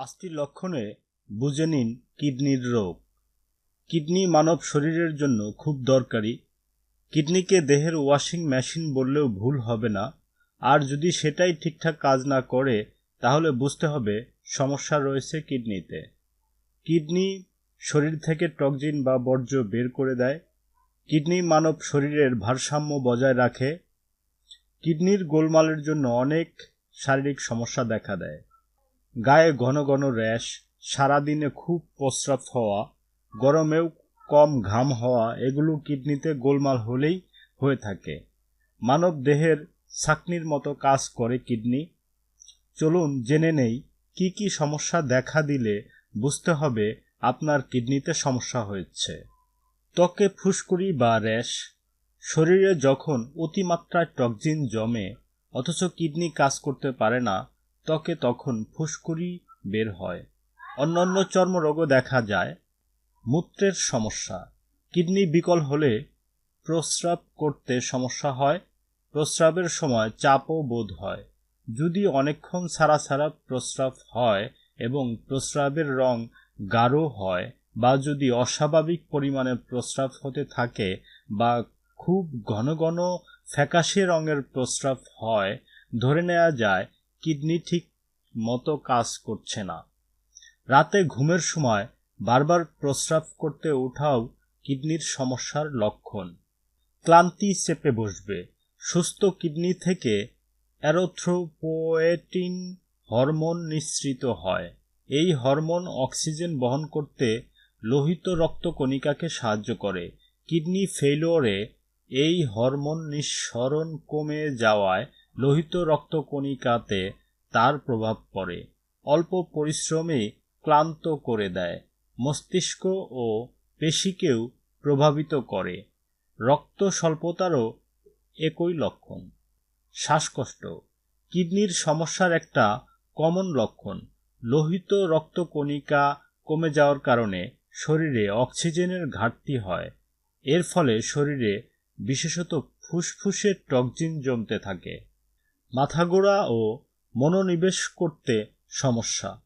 পাঁচটি লক্ষণে বুঝে নিন কিডনির রোগ। কিডনি মানব শরীরের জন্য খুব দরকারি। কিডনিকে দেহের ওয়াশিং মেশিন বললেও ভুল হবে না। আর যদি সেটাই ঠিকঠাক কাজ না করে, তাহলে বুঝতে হবে সমস্যা রয়েছে কিডনিতে। কিডনি শরীর থেকে টক্সিন বা বর্জ্য বের করে দেয়। কিডনি মানব শরীরের ভারসাম্য বজায় রাখে। কিডনির গোলমালের জন্য অনেক শারীরিক সমস্যা দেখা দেয়। গায়ে ঘন ঘন র্যাশ, সারাদিনে খুব প্রস্রাব হওয়া, গরমেও কম ঘাম হওয়া, এগুলো কিডনিতে গোলমাল হলেই হয়ে থাকে। মানব দেহের ছাকনির মতো কাজ করে কিডনি। চলুন জেনে নেই, কি কি সমস্যা দেখা দিলে বুঝতে হবে আপনার কিডনিতে সমস্যা হয়েছে। ত্বকে ফুসকুড়ি বা র্যাশ, শরীরে যখন অতিমাত্রায় টক্সিন জমে, অথচ কিডনি কাজ করতে পারে না ত্বকে তখন ফুসকুড়ি বের হয়। অন্যান্য চর্মরোগও দেখা যায়। মূত্রের সমস্যা। কিডনি বিকল হলে প্রস্রাব করতে সমস্যা হয়। প্রস্রাবের সময় চাপও বোধ হয়। যদি অনেকক্ষণ ছাড়া ছাড়া প্রস্রাব হয় এবং প্রস্রাবের রং গাঢ় হয় বা যদি অস্বাভাবিক পরিমাণে প্রস্রাব হতে থাকে বা খুব ঘন ঘন ফ্যাকাশে রঙের প্রস্রাব হয়, ধরে নেওয়া যায় কিডনি ঠিক মতো কাজ করছে না। রাতে ঘুমের সময় বারবার প্রস্রাব করতে ওঠাও কিডনির সমস্যার লক্ষণ। ক্লান্তি চেপে বসবে। সুস্থ কিডনি থেকে অ্যারোথ্রোপোয়েটিন হরমোন নিঃসৃত হয়। এই হরমোন অক্সিজেন বহন করতে লোহিত রক্তকণিকাকে সাহায্য করে। কিডনি ফেইলোরে এই হরমোন নিঃসরণ কমে যাওয়ায় লোহিত রক্তকণিকাতে তার প্রভাব পড়ে। অল্প পরিশ্রমে ক্লান্ত করে দেয়। মস্তিষ্ক ও পেশিকেও প্রভাবিত করে। রক্ত স্বল্পতারও একই লক্ষণ। শ্বাসকষ্ট। কিডনির সমস্যার একটা কমন লক্ষণ। লোহিত রক্তকণিকা কমে যাওয়ার কারণে শরীরে অক্সিজেনের ঘাটতি হয়। এর ফলে শরীরে বিশেষত ফুসফুসে টক্সিন জমতে থাকে। মাথাগোড়া ও মনোনিবেশ করতে সমস্যা।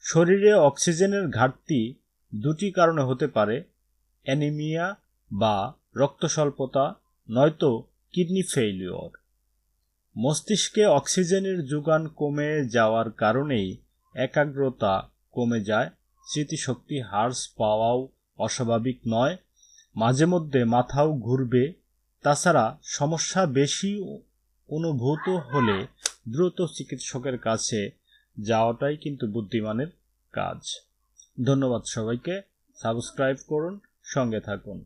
শরীরে অক্সিজেনের ঘাটতি দুটি কারণে হতে পারে, অ্যানিমিয়া বা রক্তস্বল্পতা, নয়তো কিডনি ফেইলিওর। মস্তিষ্কে অক্সিজেনের যোগান কমে যাওয়ার কারণেই একাগ্রতা কমে যায়, স্মৃতিশক্তি হ্রাস পাওয়াও অস্বাভাবিক নয় মাঝে মধ্যে মাথাও ঘুরবে, তাছাড়া সমস্যা বেশি অনুভূত হলে দ্রুত চিকিৎসকের কাছে যাওয়াটাই কিন্তু বুদ্ধিমানের কাজ। ধন্যবাদ সবাইকে। সাবস্ক্রাইব করুন, সঙ্গে থাকুন।